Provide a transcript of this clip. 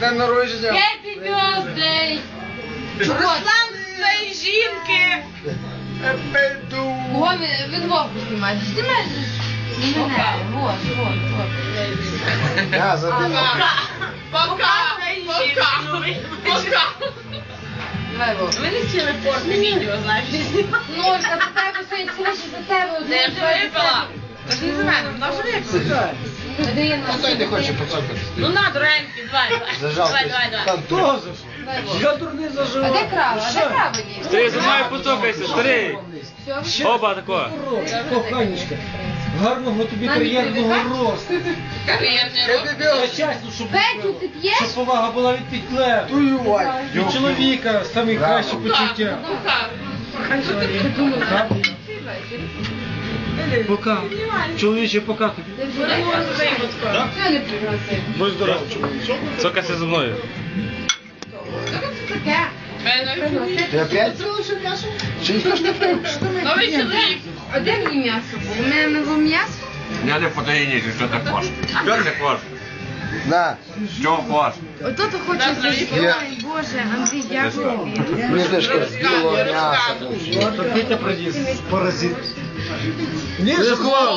День народження. Happy birthday! Руслан своєї жінки. Пейду. Кого ви, ви двох знімаєте? Знімаєш не мене. Вот, вот, вот. Я. Пока. Пока. Пока. Давай, Вов. Ми не хотіли порти відео, знаєш. Ну, за тебе сьогодні ціліше за тебе. Де я вже випила? Не за мене, вона вже випила. Хто не хоче поцокати? Ну на, дорогенький, давай, давай. Зажав. Давай, давай, давай. Хто за Я дурний зажив. А де крава? А де крава є? Старий, за мною поцокайся, старий. Все? Оба тако. Коханечка. Гарного тобі приємного росту. Кар'єрний рост. Щастя, щоб, Петю, ти п'єш? щоб повага була від вай. Від чоловіка самі кращі почуття. Пока. Пока. Чоловіче, пока тобі. Будь здоров. Цокайся за мною. Ти опять? Чи ніхто ж не пив? Новий чоловік. А де мені м'ясо? У мене не було м'ясо? Я не подаю, що ти хочеш. Що ти хочеш? На. Що хочеш? Ото то хоче Я- Ой, Боже, Андрій, дякую тобі. Мені теж кажуть, білого м'яса. Приніс, паразит. Ні, заховав.